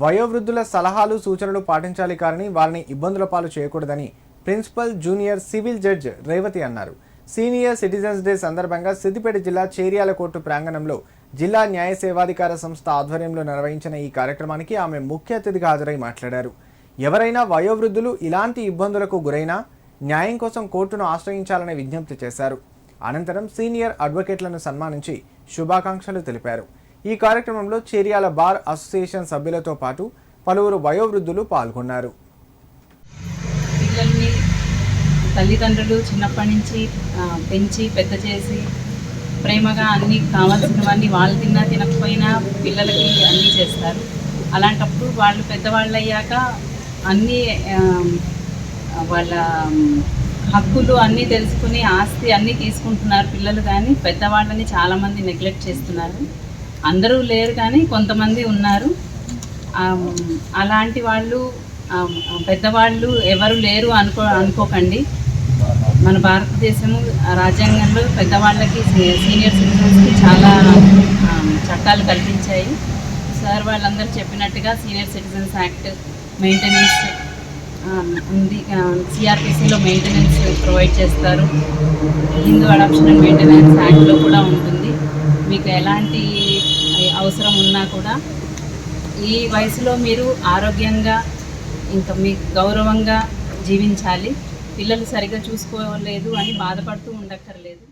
వయోవృద్ధుల సలహాలు సూచనలు పాటించాలి కానీ వారిని ఇబ్బందుల పాలు చేయకూడదని principal junior civil judge Revathi అన్నారు. సీనియర్ సిటిజన్స్ డే సందర్భంగా సిద్దిపేట జిల్లా చేరియాల కోర్టు ప్రాంగణంలో జిల్లా న్యాయ సేవాధికార సంస్థ ఆధ్వర్యంలో నిర్వహించిన ఈ కార్యక్రమానికి ఆమె ముఖ్య అతిథిగా హాజరై మాట్లాడారు. ఎవరైనా వయోవృద్ధులు ఇలాంటి ఇబ్బందులకు గురైనా న్యాయం కోసం కోర్టును ఆశ్రయించాలని విజ్ఞప్తి చేశారు. అనంతరం సీనియర్ అడ్వకేట్లను సన్మానించి శుభాకాంక్షలు తెలిపారు. ఈ కార్యక్రమంలో చేరియాల బార్ అసోసియేషన్ సభ్యులతో పాటు పలువురు వయోవృద్ధులు పాల్గొన్నారు. పిల్లల్ని తల్లిదండ్రులు చిన్నప్పటి నుంచి పెంచి పెద్ద చేసి ప్రేమగా అన్ని కావాల్సినవన్నీ వాళ్ళు తిన్నా తినకపోయినా పిల్లలకి అన్నీ చేస్తారు. అలాంటప్పుడు వాళ్ళు పెద్దవాళ్ళు అయ్యాక అన్నీ వాళ్ళ హక్కులు అన్నీ తెలుసుకుని ఆస్తి అన్నీ తీసుకుంటున్నారు పిల్లలు కానీ పెద్దవాళ్ళని చాలామంది నెగ్లెక్ట్ చేస్తున్నారు. అందరూ లేరు కానీ కొంతమంది ఉన్నారు. అలాంటి వాళ్ళు పెద్దవాళ్ళు ఎవరు లేరు అనుకో అనుకోకండి. మన భారతదేశము రాజ్యాంగంలో పెద్దవాళ్ళకి సీనియర్ సిటిజన్స్కి చాలా చట్టాలు కల్పించాయి. సార్ వాళ్ళందరూ చెప్పినట్టుగా సీనియర్ సిటిజన్స్ యాక్ట్ మెయింటెనెన్స్ ఉంది. సిఆర్పిసిలో మెయింటెనెన్స్ ప్రొవైడ్ చేస్తారు. హిందూ అడాప్షన్ అండ్ మెయింటెనెన్స్ యాక్ట్లో కూడా ఉంటుంది. మీకు ఎలాంటి అవసరం ఉన్నా కూడా ఈ వయసులో మీరు ఆరోగ్యంగా ఇంకా మీ గౌరవంగా జీవించాలి. పిల్లలు సరిగ్గా చూసుకోలేదు అని బాధపడుతూ ఉండక్కర్లేదు.